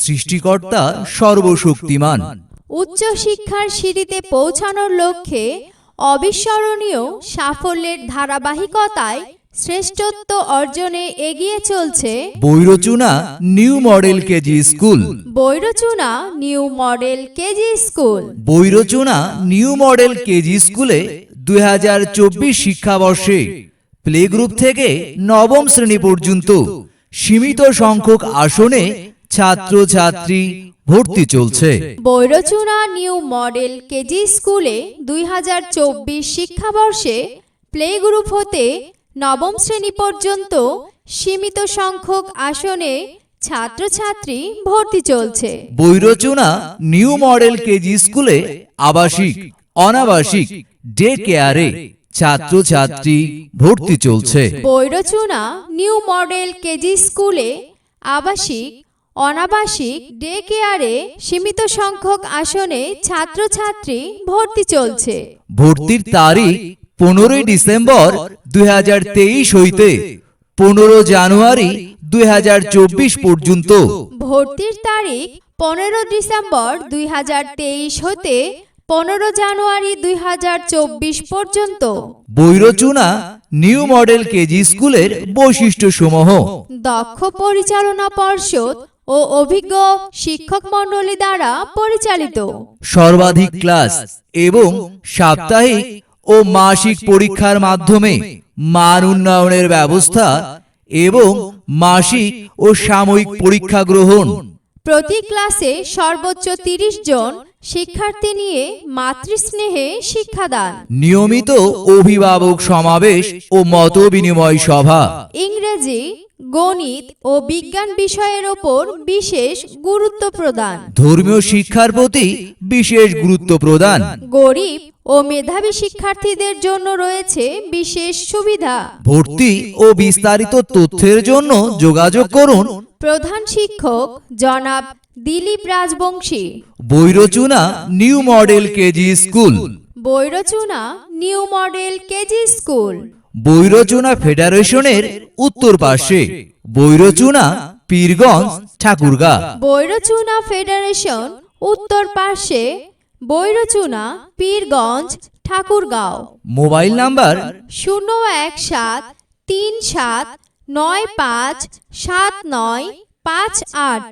সৃষ্টিকর্তা সর্বশক্তিমান। উচ্চশিক্ষার সিঁড়িতে পৌঁছানোর লক্ষ্যে অবিস্মরণীয় সাফল্যের ধারাবাহিকতায় শ্রেষ্ঠত্ব অর্জনে এগিয়ে চলছে Boirchuna new model KG school. Boirchuna new model KG school. Boirchuna new model KG স্কুলে দুই হাজার চব্বিশ শিক্ষাবর্ষে প্লে গ্রুপ থেকে নবম শ্রেণি পর্যন্ত সীমিত সংখ্যক আসনে ছাত্রছাত্রী ভর্তি চলছে। বৈরচুনা নিউ মডেল কেজি স্কুলে দুই হাজার চব্বিশ শিক্ষাবর্ষে প্লে গ্রুপ হতে নবম শ্রেণি পর্যন্ত সীমিত সংখ্যক আসনে ছাত্রছাত্রী ভর্তি চলছে। বৈরচুনা নিউ মডেল কেজি স্কুলে আবাসিক অনাবাসিক ডে কেয়ারে ছাত্রছাত্রী ভর্তি চলছে। বৈরচুনা নিউ মডেল কেজি স্কুলে আবাসিক অনাবাসিক ডে কেয়ারে সীমিত সংখ্যক আসনে ছাত্রছাত্রী ভর্তি চলছে। ভর্তির তারিখ পনেরোই ডিসেম্বর দুই হইতে পনেরো জানুয়ারি দুই পর্যন্ত। ভর্তির তারিখ পনেরো ডিসেম্বর দুই হতে পনেরো জানুয়ারি দুই হাজার চব্বিশ পর্যন্ত। বৈরচুনা নিউ মডেল কেজি স্কুলের বৈশিষ্ট্য সমূহ দক্ষ পরিচালনা পর্ষদ ও অভিজ্ঞ শিক্ষক মণ্ডলী দ্বারা পরিচালিত। সর্বাধিক ক্লাস এবং সাপ্তাহিক ও মাসিক পরীক্ষার মাধ্যমে মান উন্নয়নের ব্যবস্থা এবং মাসিক ও সাময়িক পরীক্ষা গ্রহণ। প্রতি ক্লাসে সর্বোচ্চ তিরিশ জন শিক্ষার্থী নিয়ে মাতৃস্নেহে শিক্ষাদান। নিয়মিত অভিভাবক সমাবেশ ও মত বিনিময় সভা। ইংরেজি গণিত ও বিজ্ঞান বিষয়ের ওপর বিশেষ গুরুত্ব প্রদান। ধর্মীয় শিক্ষার প্রতি বিশেষ গুরুত্ব প্রদান। গরিব ও মেধাবী শিক্ষার্থীদের জন্য রয়েছে বিশেষ সুবিধা। ভর্তি ও বিস্তারিত তথ্যের জন্য যোগাযোগ করুন। প্রধান শিক্ষক জনাব Dilip Rajbanshi. Boirchuna new model KG school. Boirchuna new model KG school. Boirchuna ফেডারেশনের উত্তর পাশে বৈরচুনা পীরগঞ্জ ঠাকুরগা। বৈরচুনা ফেডারেশন উত্তর পাশে বৈরচুনা পীরগঞ্জ ঠাকুরগাঁও। মোবাইল নাম্বার শূন্য এক সাত তিন সাত নয় পাঁচ সাত নয় পাঁচ আট।